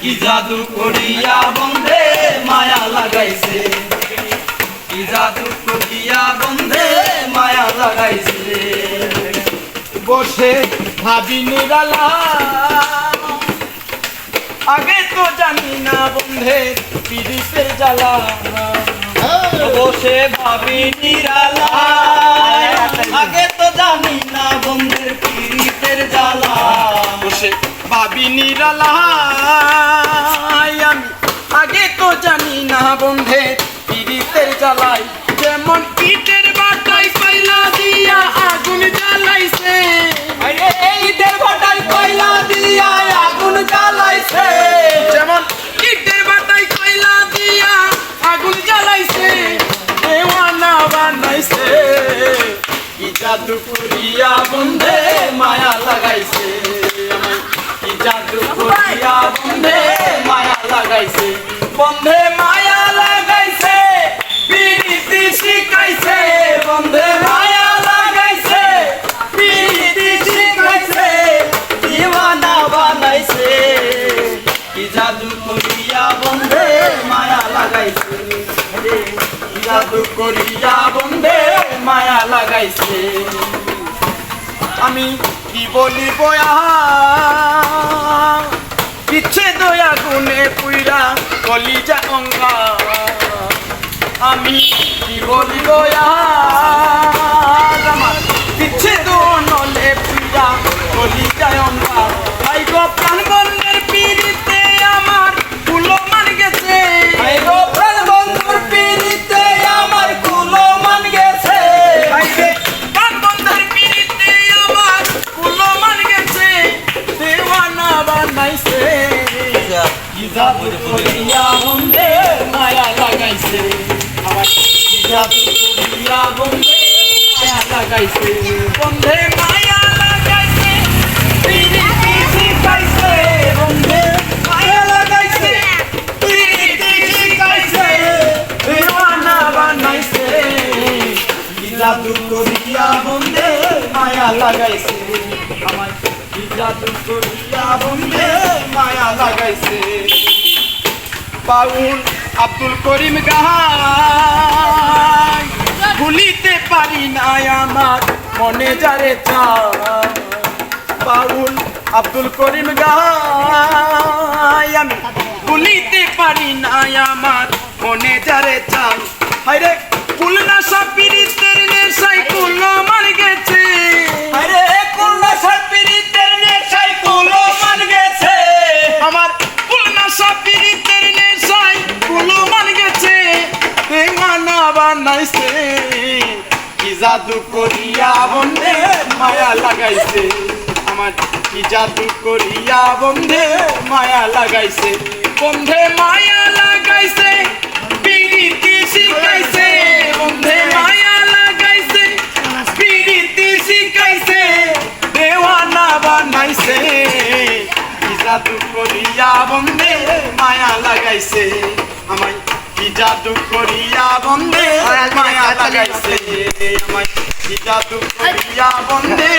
কি জাদু করিয়া বন্ধে মায়া লাগাইছে? কি জাদু করিয়া বন্ধে মায়া লাগাইছে? বসে ভাবি নিরালা। আগে তো জানি না বন্ধে পিরিতের জ্বালা। বসে ভাবি নিরালা। ভাবি নিরালা আমি আগে তো জানি না বন্ধে পিরিতের জ্বালাই যেমন ইটের বাটাই কয়লা দিয়া আগুন জ্বালাইছে। ইটের বাটাই কয়লা দিয়া আগুন জ্বালাইছে। যেমন ইটের বাটাই কয়লা দিয়া আগুন জ্বালাইছে দেওয়ানা বানাইছে। কি জাদু করিয়া বন্ধে মায়া লাগাইছে। বন্ধে মায়া লাগাইছে। বন্ধে মায়া লাগাইছে পিরিতি শিখাইছে। বন্ধে মায়া লাগাইছে পিরিতি শিখাইছে, দিওয়ানা বানাইছে। কি জাদু করিয়া বন্ধে মায়া লাগাইছে? বন্ধে মায়া লাগাইছে? আমি কি বলিব পিছে দয়া গুনে পুইরা কলিজা অঙ্গা আমি কি বলিব আমার করিয়া বন্ধে মায়া লাগাইছে আমার জাদু করিয়া বন্ধে মায়া লাগাইছে বন্ধে মায়া লাগাইছে পিরিতি শিখাইছে বন্ধে মায়া লাগাইছে পিরিতি শিখাইছে দেওয়ানা বানাইছে কি জাদু করিয়া বন্ধে মায়া লাগাইছে আমার জাদু করিয়া বন্ধে মায়া লাগাইছে বাউল আব্দুল করিম গাহাই। ভুলিতে পারি না আমার, মনে যারে চায়। আব্দুল করিম গাই আমি ভুলিতে পারি না আমার, মনে যারে চাই হাইরে কুলনা সাপিরিতের নেশাই কুলো মার গেছে। হাইরে কুলনা সাপিরিতের নেশাই কুলো মার গেছে। আমার কুলনা সাপিরিতের বানাইছে কি জাদু করিয়া বন্ধে মায়া লাগাইছে। আমার কি জাদু করিয়া বন্ধে মায়া লাগাইছে। বন্ধে মায়া লাগাইছে, পিরিতি শিখাইছে। বন্ধে লাগাইছে বন্ধে মায়া লাগাইছে। আমায় কি জাদু করিয়া বন্দে? মায়া লাগাইছে আমায়। কি জাদু করিয়া বন্ধে